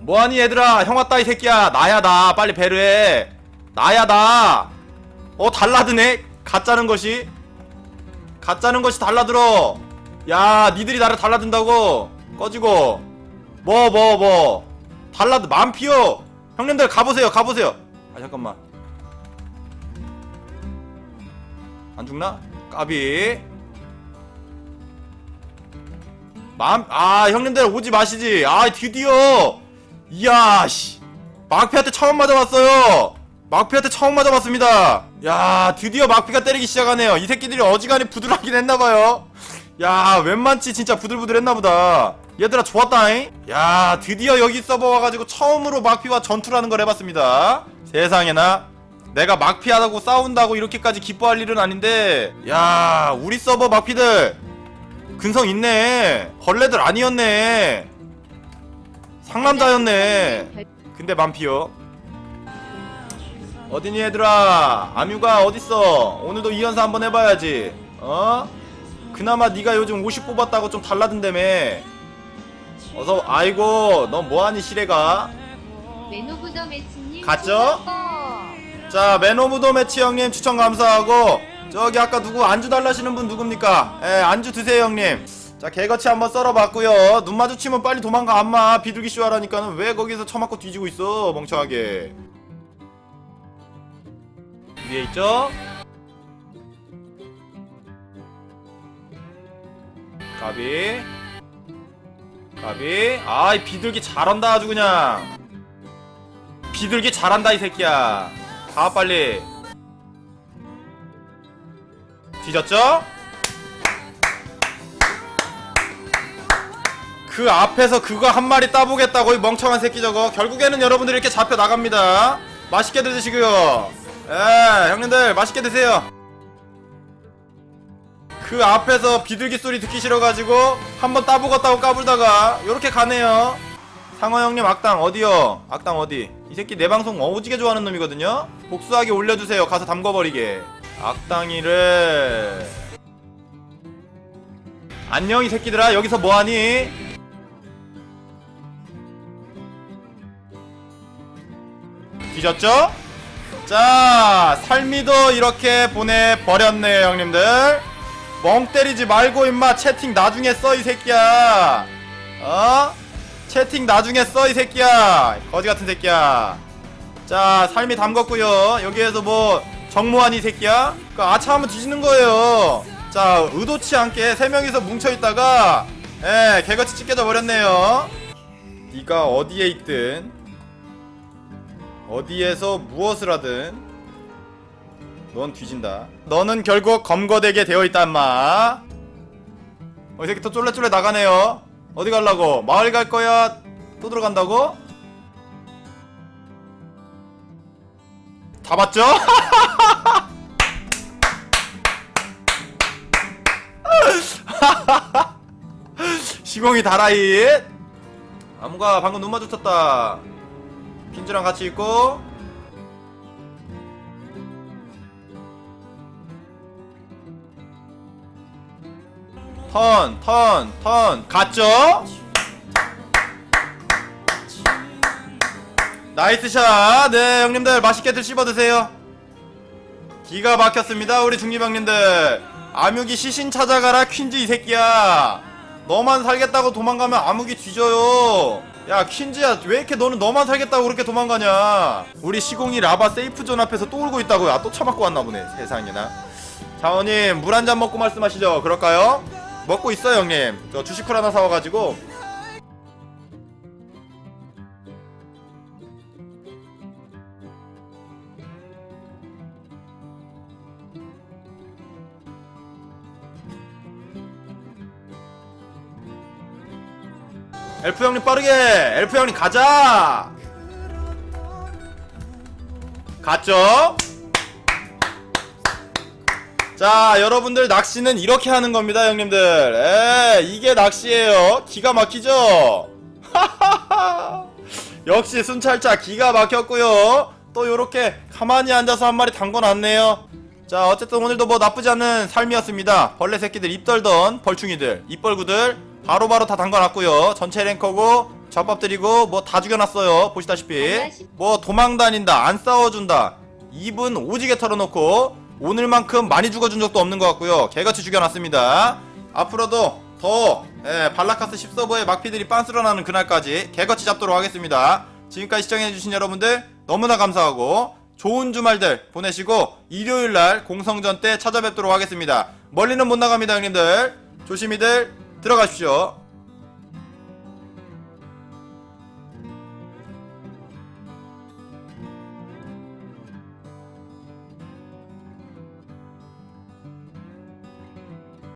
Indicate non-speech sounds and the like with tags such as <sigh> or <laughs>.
뭐하니 얘들아? 형 왔다 이 새끼야. 나야 나. 빨리 배려해. 나야 나어 달라드네? 가짜는 것이? 가짜는 것이 달라들어. 야 니들이 나를 달라든다고. 꺼지고. 뭐 뭐 뭐. 달라드 맘 피어 형님들 가보세요 가보세요. 아 잠깐만. 안 죽나? 까비. 맘, 아, 형님들 오지 마시지. 아, 드디어. 이야, 씨. 막피한테 처음 맞아봤어요. 막피한테 처음 맞아봤습니다. 야, 드디어 막피가 때리기 시작하네요. 이 새끼들이 어지간히 부들하긴 했나봐요. 야, 웬만치 진짜 부들부들 했나보다. 얘들아, 좋았다잉? 야, 드디어 여기 서버 와가지고 처음으로 막피와 전투를 하는 걸 해봤습니다. 세상에나. 내가 막피하다고 싸운다고 이렇게까지 기뻐할 일은 아닌데, 야, 우리 서버 막피들. 근성 있네. 벌레들 아니었네. 상남자였네. 근데 만피요. 어디니 얘들아? 아뮤가 어딨어? 오늘도 이연사 한번 해봐야지. 어? 그나마 네가 요즘 50 뽑았다고 좀 달라든다며. 어서 아이고 너 뭐하니 시래가? 매치님 갔죠? 자 매너무도 매치 형님 추천 감사하고 저기 아까 누구 안주 달라시는 분 누굽니까? 예 안주 드세요 형님 자 개거치 한번 썰어봤고요. 눈 마주치면 빨리 도망가. 안마 비둘기 쇼 하라니까는 왜 거기서 처맞고 뒤지고 있어 멍청하게. 위에 있죠? 가비. 가비. 아이 비둘기 잘한다 아주 그냥. 비둘기 잘한다 이 새끼야. 가 빨리. 뒤졌죠? 그 앞에서 그거 한 마리 따보겠다고 이 멍청한 새끼 저거 결국에는 여러분들 이렇게 잡혀 나갑니다 맛있게 드시고요 예 형님들 맛있게 드세요 그 앞에서 비둘기 소리 듣기 싫어가지고 한번 따보겠다고 까불다가 요렇게 가네요 상어 형님 악당 어디요? 악당 어디? 이 새끼 내 방송 오지게 좋아하는 놈이거든요? 복수하게 올려주세요. 가서 담궈버리게. 악당이를. 안녕 이 새끼들아 여기서 뭐하니? 뒤졌죠? 자 삶이도 이렇게 보내버렸네요 형님들. 멍 때리지 말고 임마. 채팅 나중에 써 이 새끼야. 어? 채팅 나중에 써 이 새끼야. 거지 같은 새끼야. 자 삶이 담궜고요. 여기에서 뭐 정모한 이 새끼야? 그 아차 하면 뒤지는 거예요. 자 의도치 않게 세 명이서 뭉쳐있다가 예 개같이 찢겨져 버렸네요. 네가 어디에 있든 어디에서 무엇을 하든 넌 뒤진다 너는 결국 검거되게 되어 있다 인마 어, 이 새끼 또 쫄래쫄래 나가네요 어디 갈라고? 마을 갈 거야? 또 들어간다고? 다 봤죠? <laughs> 시공이 다라잇 아무가 방금 눈 마주쳤다 킨즈랑 같이 있고 턴, 턴, 턴. 갔죠? 나이스 샷. 네, 형님들 맛있게들 씹어 드세요. 기가 막혔습니다, 우리 중립형님들. 암흑이 시신 찾아가라, 퀸즈 이 새끼야. 너만 살겠다고 도망가면 암흑이 뒤져요. 야, 퀸즈야, 왜 이렇게 너는 너만 살겠다고 그렇게 도망가냐? 우리 시공이 라바 세이프존 앞에서 또 울고 있다고요. 아, 또 처맞고 왔나 보네, 세상에나. 자원님, 물 한 잔 먹고 말씀하시죠. 그럴까요? 먹고 있어요 형님 저 주식쿨 하나 사와가지고 엘프 형님 빠르게. 엘프 형님 가자. 갔죠? 자 여러분들 낚시는 이렇게 하는 겁니다 형님들. 에 이게 낚시예요. 기가 막히죠? <laughs> 역시 순찰차 기가 막혔고요. 또 요렇게 가만히 앉아서 한 마리 담궈놨네요. 자 어쨌든 오늘도 뭐 나쁘지 않은 삶이었습니다. 벌레 새끼들 입 떨던 벌충이들 입벌구들 바로바로 다 담궈놨고요. 전체 랭커고 잡밥 드리고 뭐 다 죽여놨어요. 보시다시피. 뭐 도망 다닌다 안 싸워준다. 입은 오지게 털어놓고 오늘만큼 많이 죽어준 적도 없는 것 같고요. 개같이 죽여놨습니다. 앞으로도 더 예, 발라카스 10서버의 막피들이 빤스러나는 그날까지 개같이 잡도록 하겠습니다. 지금까지 시청해주신 여러분들 너무나 감사하고 좋은 주말들 보내시고 일요일날 공성전 때 찾아뵙도록 하겠습니다. 멀리는 못 나갑니다 형님들. 조심히들 들어가십시오